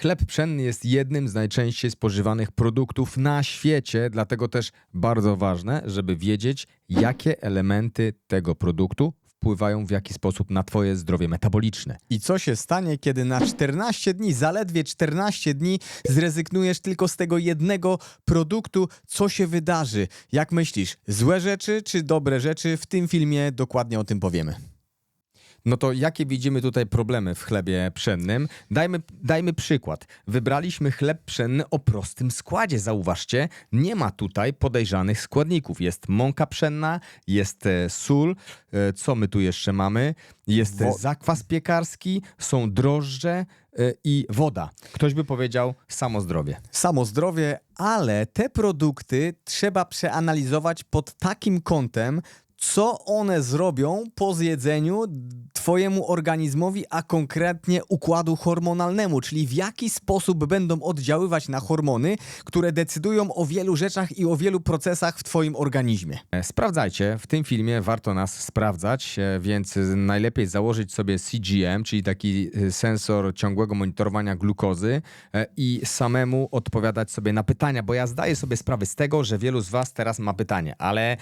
Chleb pszenny jest jednym z najczęściej spożywanych produktów na świecie, dlatego też bardzo ważne, żeby wiedzieć, jakie elementy tego produktu wpływają w jaki sposób na Twoje zdrowie metaboliczne. I co się stanie, kiedy na 14 dni, zaledwie 14 dni, zrezygnujesz tylko z tego jednego produktu? Co się wydarzy? Jak myślisz, złe rzeczy czy dobre rzeczy? W tym filmie dokładnie o tym powiemy. No to jakie widzimy tutaj problemy w chlebie pszennym? Dajmy, dajmy przykład. Wybraliśmy chleb pszenny o prostym składzie. Zauważcie, nie ma tutaj podejrzanych składników. Jest mąka pszenna, jest e, sól. E, co my tu jeszcze mamy? Jest Wo- zakwas piekarski, są drożdże e, i woda. Ktoś by powiedział samo zdrowie. Samo zdrowie, ale te produkty trzeba przeanalizować pod takim kątem, co one zrobią po zjedzeniu Twojemu organizmowi, a konkretnie układu hormonalnemu, czyli w jaki sposób będą oddziaływać na hormony, które decydują o wielu rzeczach i o wielu procesach w Twoim organizmie. E, Sprawdzajcie, w tym filmie warto nas sprawdzać, e, więc e, najlepiej założyć sobie CGM, czyli taki sensor ciągłego monitorowania glukozy i samemu odpowiadać sobie na pytania, bo ja zdaję sobie sprawę z tego, że wielu z Was teraz ma pytanie, ale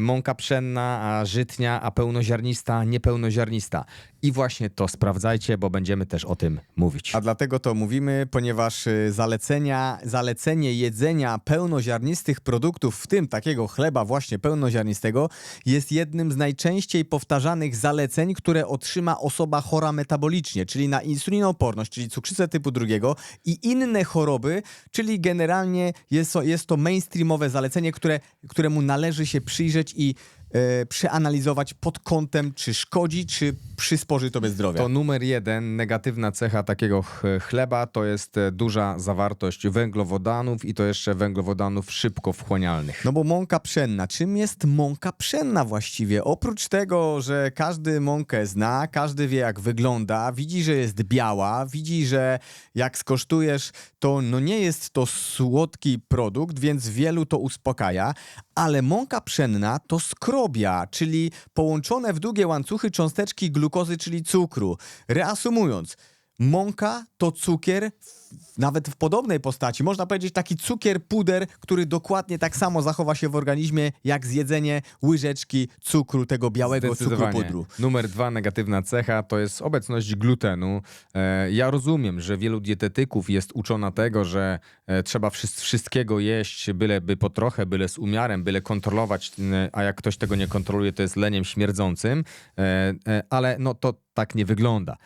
mąka pszenna, a żytnia, a pełnoziarnista, niepełnoziarnista. I właśnie to sprawdzajcie, bo będziemy też o tym mówić. A dlatego to mówimy, ponieważ y, zalecenia, zalecenie jedzenia pełnoziarnistych produktów, w tym takiego chleba właśnie pełnoziarnistego, jest jednym z najczęściej powtarzanych zaleceń, które otrzyma osoba chora metabolicznie, czyli na insulinooporność, czyli cukrzycę typu drugiego i inne choroby, czyli generalnie jest to, jest to mainstreamowe zalecenie, które, któremu należy się przyjrzeć i e, przeanalizować pod kątem, czy szkodzi, czy przysporzy tobie zdrowia. To numer jeden, negatywna cecha takiego ch- chleba to jest e, duża zawartość węglowodanów i to jeszcze węglowodanów szybko wchłanialnych. No bo mąka pszenna. Czym jest mąka pszenna właściwie? Oprócz tego, że każdy mąkę zna, każdy wie jak wygląda, widzi, że jest biała, widzi, że jak skosztujesz, to no nie jest to słodki produkt, więc wielu to uspokaja, ale mąka pszenna to skrobia, czyli połączone w długie łańcuchy cząsteczki glukozy, czyli cukru. Reasumując, Mąka to cukier, w- nawet w podobnej postaci. Można powiedzieć taki cukier, puder, który dokładnie tak samo zachowa się w organizmie, jak zjedzenie łyżeczki cukru, tego białego cukru pudru. Numer dwa, negatywna cecha, to jest obecność glutenu. E, ja rozumiem, że wielu dietetyków jest uczona tego, że e, trzeba wszy- wszystkiego jeść, byleby po trochę, byle z umiarem, byle kontrolować, a jak ktoś tego nie kontroluje, to jest leniem śmierdzącym, e, ale no to tak nie wygląda.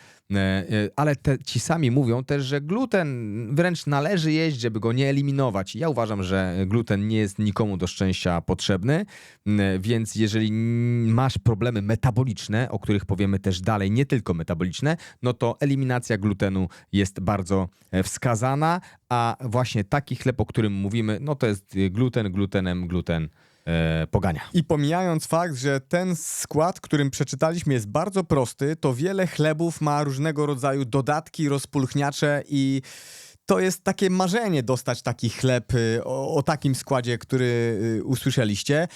Ale te, ci sami mówią też, że gluten wręcz należy jeść, żeby go nie eliminować. Ja uważam, że gluten nie jest nikomu do szczęścia potrzebny, więc jeżeli masz problemy metaboliczne, o których powiemy też dalej, nie tylko metaboliczne, no to eliminacja glutenu jest bardzo e, wskazana, a właśnie taki chleb, o którym mówimy, no to jest gluten, glutenem, gluten pogania. I pomijając fakt, że ten skład, którym przeczytaliśmy, jest bardzo prosty, to wiele chlebów ma różnego rodzaju dodatki, rozpulchniacze i to jest takie marzenie dostać taki chleb y, o, o takim składzie, który y, usłyszeliście.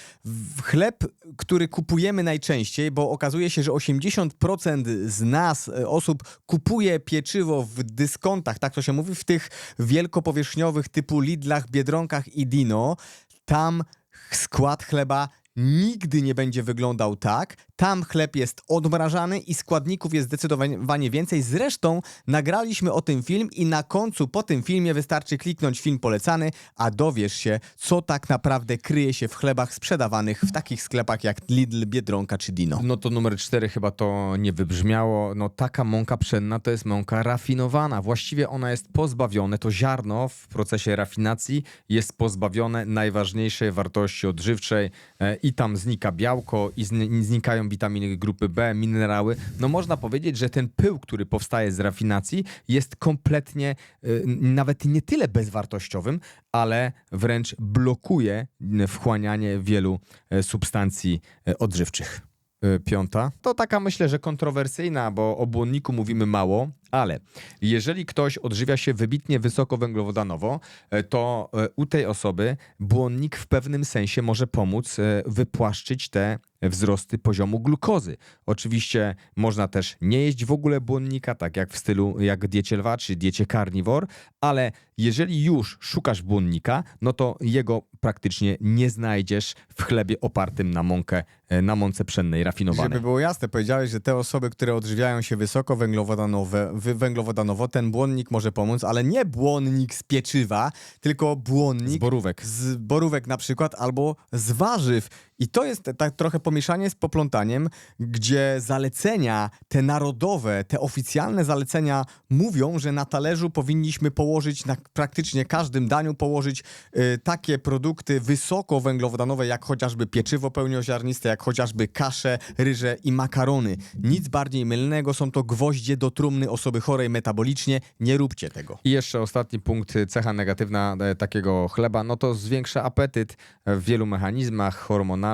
Chleb, który kupujemy najczęściej, bo okazuje się, że 80% z nas, y, osób, kupuje pieczywo w dyskontach, tak to się mówi, w tych wielkopowierzchniowych typu Lidlach, Biedronkach i Dino. Tam skład chleba nigdy nie będzie wyglądał tak. Tam chleb jest odmrażany i składników jest zdecydowanie więcej. Zresztą nagraliśmy o tym film i na końcu po tym filmie wystarczy kliknąć film polecany, a dowiesz się, co tak naprawdę kryje się w chlebach sprzedawanych w takich sklepach jak Lidl, Biedronka czy Dino. No to numer cztery chyba to nie wybrzmiało. No taka mąka pszenna to jest mąka rafinowana. Właściwie ona jest pozbawione, to ziarno w procesie rafinacji jest pozbawione najważniejszej wartości odżywczej e, i tam znika białko i zni- znikają witaminy grupy B, minerały. No można powiedzieć, że ten pył, który powstaje z rafinacji jest kompletnie e, n- nawet nie tyle bezwartościowym, ale wręcz blokuje wchłanianie wielu e, substancji e, odżywczych. Y, Piąta. To taka myślę, że kontrowersyjna, bo o błonniku mówimy mało, Ale jeżeli ktoś odżywia się wybitnie wysokowęglowodanowo, e, to e, u tej osoby błonnik w pewnym sensie może pomóc e, wypłaszczyć te wzrosty poziomu glukozy. Oczywiście można też nie jeść w ogóle błonnika, tak jak w stylu jak diecie lwa czy diecie carnivore, ale jeżeli już szukasz błonnika, no to jego praktycznie nie znajdziesz w chlebie opartym na mąkę, na mące pszennej rafinowanej. Żeby było jasne, powiedziałeś, że te osoby, które odżywiają się wysoko węglowodanowe, wy- węglowodanowo, ten błonnik może pomóc, ale nie błonnik z pieczywa, tylko Z błonnik borówek. z borówek na przykład albo z warzyw. I to jest tak trochę pomieszanie z poplątaniem, gdzie zalecenia, te narodowe, te oficjalne zalecenia mówią, że na talerzu powinniśmy położyć na praktycznie każdym daniu położyć y, takie produkty wysoko węglowodanowe, jak chociażby pieczywo pełnioziarniste, jak chociażby kasze, ryże i makarony. Nic bardziej mylnego, są to gwoździe do trumny osoby chorej metabolicznie. Nie róbcie tego. I jeszcze ostatni punkt, y, cecha negatywna e, takiego chleba, no to zwiększa apetyt w wielu mechanizmach hormonalnych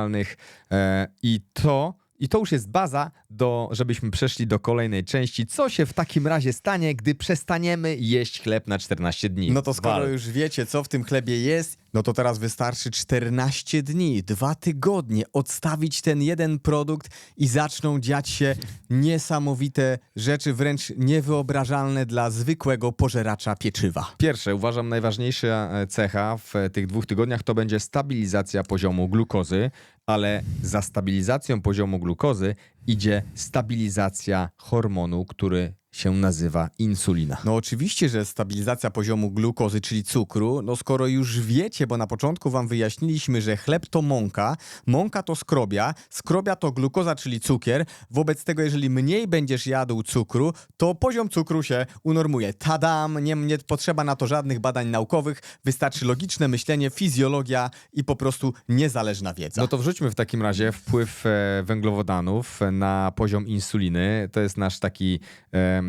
e, i to, i to już jest baza, do, żebyśmy przeszli do kolejnej części. Co się w takim razie stanie, gdy przestaniemy jeść chleb na 14 dni? No to skoro Wal. już wiecie, co w tym chlebie jest, no to teraz wystarczy 14 dni, dwa tygodnie, odstawić ten jeden produkt i zaczną dziać się niesamowite rzeczy, wręcz niewyobrażalne dla zwykłego pożeracza pieczywa. Pierwsze, uważam najważniejsza e, cecha w tych dwóch tygodniach to będzie stabilizacja poziomu glukozy, ale za stabilizacją poziomu glukozy idzie stabilizacja hormonu, który się nazywa insulina. No oczywiście, że stabilizacja poziomu glukozy, czyli cukru, no skoro już wiecie, bo na początku wam wyjaśniliśmy, że chleb to mąka, mąka to skrobia, skrobia to glukoza, czyli cukier, wobec tego jeżeli mniej będziesz jadł cukru, to poziom cukru się unormuje. Tadam, nie, nie potrzeba na to żadnych badań naukowych, wystarczy logiczne myślenie, fizjologia i po prostu niezależna wiedza. No to wrzućmy w takim razie wpływ e, węglowodanów na poziom insuliny. To jest nasz taki em,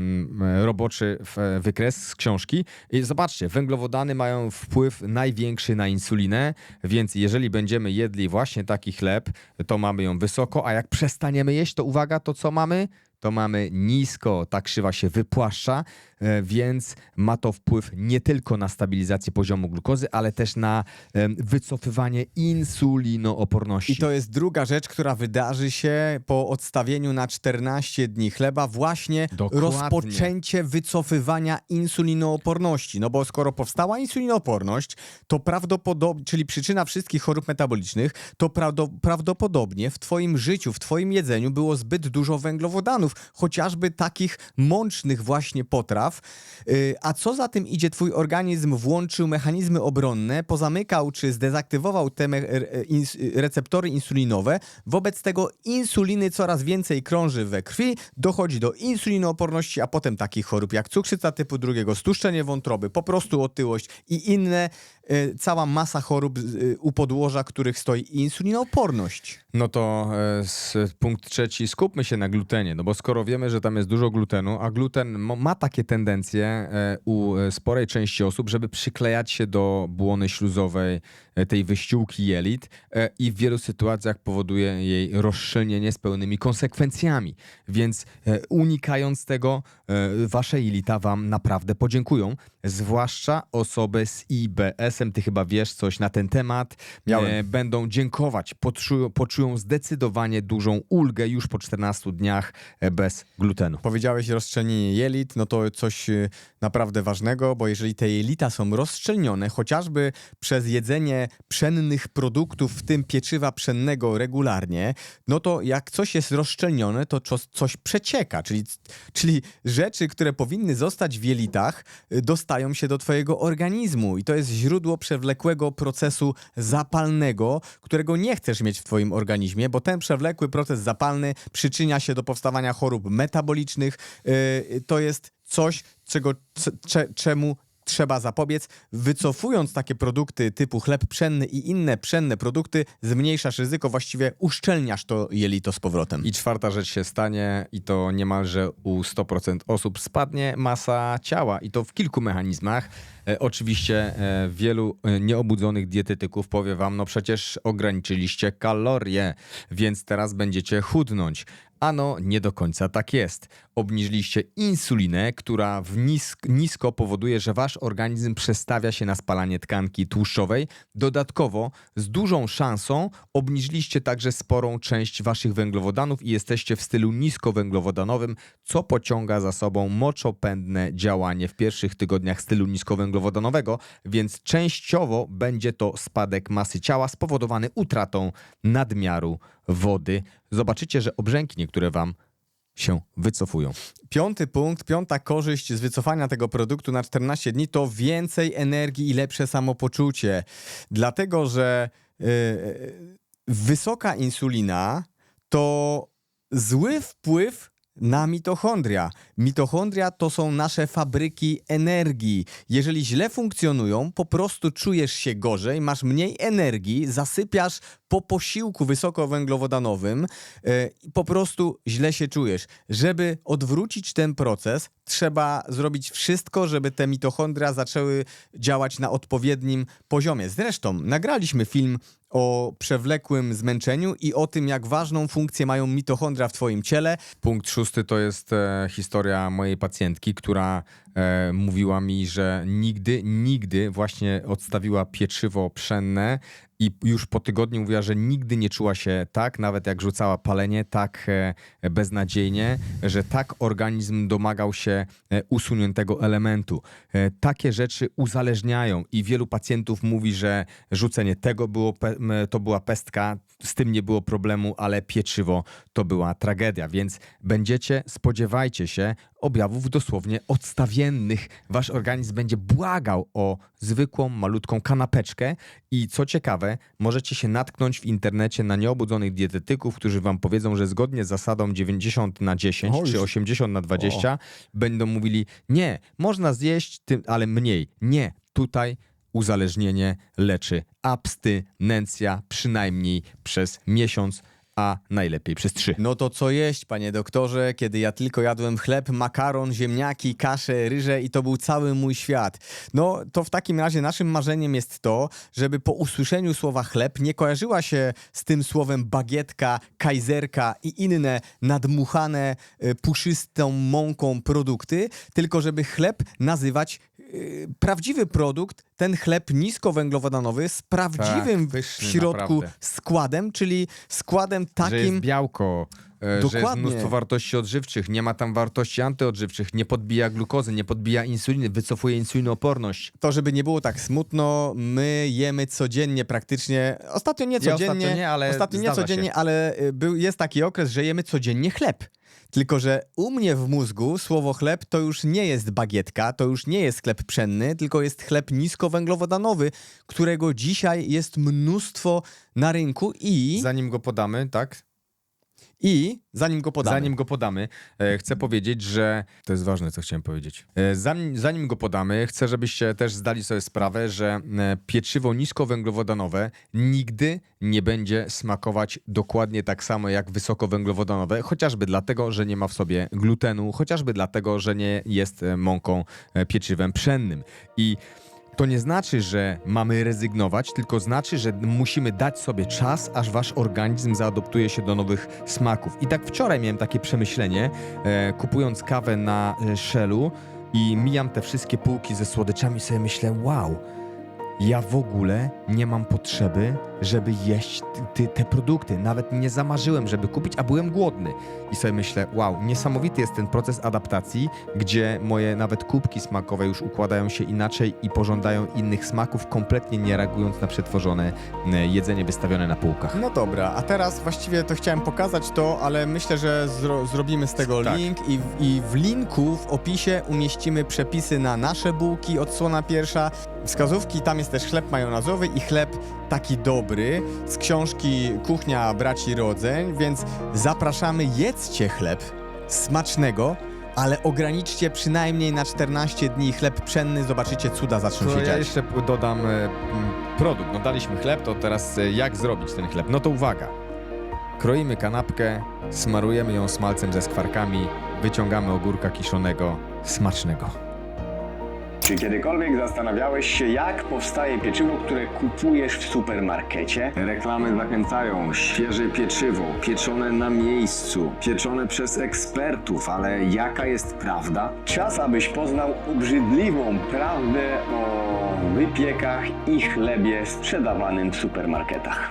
roboczy w- wykres z książki. I zobaczcie, węglowodany mają wpływ największy na insulinę, więc jeżeli będziemy jedli właśnie taki chleb, to mamy ją wysoko, a jak przestaniemy jeść, to uwaga, to co mamy? To mamy nisko, ta krzywa się wypłaszcza, e, więc ma to wpływ nie tylko na stabilizację poziomu glukozy, ale też na wycofywanie insulinooporności. I to jest druga rzecz, która wydarzy się po odstawieniu na 14 dni chleba, właśnie Dokładnie. rozpoczęcie wycofywania insulinooporności. No bo skoro powstała insulinooporność, to prawdopodobnie, czyli przyczyna wszystkich chorób metabolicznych, to prawdo, prawdopodobnie w twoim życiu, w twoim jedzeniu było zbyt dużo węglowodanów, chociażby takich mącznych właśnie potraw. Yy, A co za tym idzie, twój organizm włączył mechanizmy obronne, pozamykał czy zdezaktywował te receptory insulinowe. Wobec tego insuliny coraz więcej krąży we krwi, dochodzi do insulinooporności, a potem takich chorób jak cukrzyca typu drugiego, stuszczenie wątroby, po prostu otyłość i inne, y, cała masa chorób y, u podłoża, których stoi insulinooporność. No to e, punkt trzeci, skupmy się na glutenie, no bo skoro wiemy, że tam jest dużo glutenu, a gluten ma takie tendencje e, u e, sporej części osób, żeby przyklejać się do błony śluzowej, e, tej wyściółki jelit e, i w wielu sytuacjach powoduje jej rozszczelnienie z pełnymi konsekwencjami. Więc e, unikając tego, e, wasze jelita wam naprawdę podziękują, zwłaszcza osoby z IBS-em. Ty chyba wiesz coś na ten temat. Miałem. E, będą dziękować, poczują, poczują zdecydowanie dużą ulgę już po 14 dniach e, bez glutenu. Powiedziałeś rozszczelnienie jelit, no to coś naprawdę ważnego, bo jeżeli te jelita są rozszczelnione, chociażby przez jedzenie pszennych produktów, w tym pieczywa pszennego regularnie, no to jak coś jest rozszczelnione, to coś, przecieka, czyli, czyli rzeczy, które powinny zostać w jelitach, y, dostają się do twojego organizmu i to jest źródło przewlekłego procesu zapalnego, którego nie chcesz mieć w twoim organizmie, bo ten przewlekły proces zapalny przyczynia się do powstawania chorób metabolicznych. Yy, to jest coś, czego, czemu trzeba zapobiec. Wycofując takie produkty typu chleb pszenny i inne pszenne produkty, zmniejszasz ryzyko, właściwie uszczelniasz to jelito z powrotem. I czwarta rzecz się stanie, i to niemalże u 100% osób spadnie masa ciała, i to w kilku mechanizmach. E, oczywiście e, wielu e, nieobudzonych dietetyków powie wam, no przecież ograniczyliście kalorie, więc teraz będziecie chudnąć. Ano, nie do końca tak jest. Obniżyliście insulinę, która w nis nisko powoduje, że wasz organizm przestawia się na spalanie tkanki tłuszczowej. Dodatkowo, z dużą szansą, obniżyliście także sporą część waszych węglowodanów i jesteście w stylu niskowęglowodanowym, co pociąga za sobą moczopędne działanie w pierwszych tygodniach stylu niskowęglowodanowego, więc częściowo będzie to spadek masy ciała spowodowany utratą nadmiaru wody. Zobaczycie, że obrzęki niektóre wam się wycofują. Piąty punkt, piąta korzyść z wycofania tego produktu na 14 dni to więcej energii i lepsze samopoczucie. Dlatego, że yy, wysoka insulina to zły wpływ na mitochondria. Mitochondria to są nasze fabryki energii. Jeżeli źle funkcjonują, po prostu czujesz się gorzej, masz mniej energii, zasypiasz po posiłku wysokowęglowodanowym yy, i po prostu źle się czujesz. Żeby odwrócić ten proces, trzeba zrobić wszystko, żeby te mitochondria zaczęły działać na odpowiednim poziomie. Zresztą nagraliśmy film o przewlekłym zmęczeniu i o tym, jak ważną funkcję mają mitochondria w twoim ciele. Punkt szósty to jest e, historia mojej pacjentki, która e, mówiła mi, że nigdy, nigdy właśnie odstawiła pieczywo pszenne i już po tygodniu mówiła, że nigdy nie czuła się tak, nawet jak rzucała palenie, tak e, beznadziejnie, że tak organizm domagał się e, usuniętego elementu. E, takie rzeczy uzależniają i wielu pacjentów mówi, że rzucenie tego było, to była pestka, z tym nie było problemu, ale pieczywo to była tragedia, więc będziecie, spodziewajcie się objawów dosłownie odstawiennych. Wasz organizm będzie błagał o zwykłą, malutką kanapeczkę i co ciekawe, możecie się natknąć w internecie na nieobudzonych dietetyków, którzy wam powiedzą, że zgodnie z zasadą 90 na 10 O, czy już. 80 na 20 będą mówili, nie, można zjeść, tym, ale mniej. Nie, tutaj uzależnienie leczy abstynencja przynajmniej przez miesiąc, a najlepiej przez trzy. No to co jeść, panie doktorze, kiedy ja tylko jadłem chleb, makaron, ziemniaki, kaszę, ryże i to był cały mój świat. No to w takim razie naszym marzeniem jest to, żeby po usłyszeniu słowa chleb nie kojarzyła się z tym słowem bagietka, kajzerka i inne nadmuchane y, puszystą mąką produkty, tylko żeby chleb nazywać y, prawdziwy produkt, ten chleb niskowęglowodanowy z prawdziwym w pyszny, środku naprawdę. składem, czyli składem Że jest takim białko, e, że jest Dokładnie. mnóstwo wartości odżywczych, nie ma tam wartości antyodżywczych, nie podbija glukozy, nie podbija insuliny, wycofuje insulinooporność. To, żeby nie było tak smutno, my jemy codziennie praktycznie. Ostatnio nie Ja codziennie, ostatnio nie, ale ostatnio nie codziennie, się. ale y, był, jest taki okres, że jemy codziennie chleb. Tylko, że u mnie w mózgu słowo chleb to już nie jest bagietka, to już nie jest chleb pszenny, tylko jest chleb niskowęglowodanowy, którego dzisiaj jest mnóstwo na rynku i, Zanim go podamy, tak? I zanim go podamy. Zanim go podamy, e, chcę powiedzieć, że to jest ważne, co chciałem powiedzieć. E, zanim, zanim go podamy, chcę, żebyście też zdali sobie sprawę, że e, pieczywo niskowęglowodanowe nigdy nie będzie smakować dokładnie tak samo jak wysokowęglowodanowe, chociażby dlatego, że nie ma w sobie glutenu, chociażby dlatego, że nie jest e, mąką e, pieczywem pszennym. I to nie znaczy, że mamy rezygnować, tylko znaczy, że musimy dać sobie czas, aż wasz organizm zaadoptuje się do nowych smaków. I tak wczoraj miałem takie przemyślenie, e, kupując kawę na e, Shellu i mijam te wszystkie półki ze słodyczami, sobie myślę, wow, ja w ogóle nie mam potrzeby, żeby jeść ty, te produkty. Nawet nie zamarzyłem, żeby kupić, a byłem głodny. I sobie myślę, wow, niesamowity jest ten proces adaptacji, gdzie moje nawet kubki smakowe już układają się inaczej i pożądają innych smaków, kompletnie nie reagując na przetworzone e, jedzenie wystawione na półkach. No dobra, a teraz właściwie to chciałem pokazać to, ale myślę, że zro zrobimy z tego Tak. link i, w- i w linku w opisie umieścimy przepisy na nasze bułki, odsłona pierwsza, wskazówki, tam jest też chleb majonazowy i chleb taki dobry z książki Kuchnia Braci Rodzeń, więc zapraszamy, jedzcie chleb smacznego, ale ograniczcie przynajmniej na 14 dni chleb pszenny, zobaczycie cuda zaczną To się ja dziać. jeszcze dodam e, m, produkt. No daliśmy chleb, to teraz e, jak zrobić ten chleb? No to uwaga. Kroimy kanapkę, smarujemy ją smalcem ze skwarkami, wyciągamy ogórka kiszonego, smacznego. Czy kiedykolwiek zastanawiałeś się, jak powstaje pieczywo, które kupujesz w supermarkecie? Reklamy zachęcają. Świeże pieczywo, pieczone na miejscu, pieczone przez ekspertów, ale jaka jest prawda? Czas, abyś poznał obrzydliwą prawdę o wypiekach i chlebie sprzedawanym w supermarketach.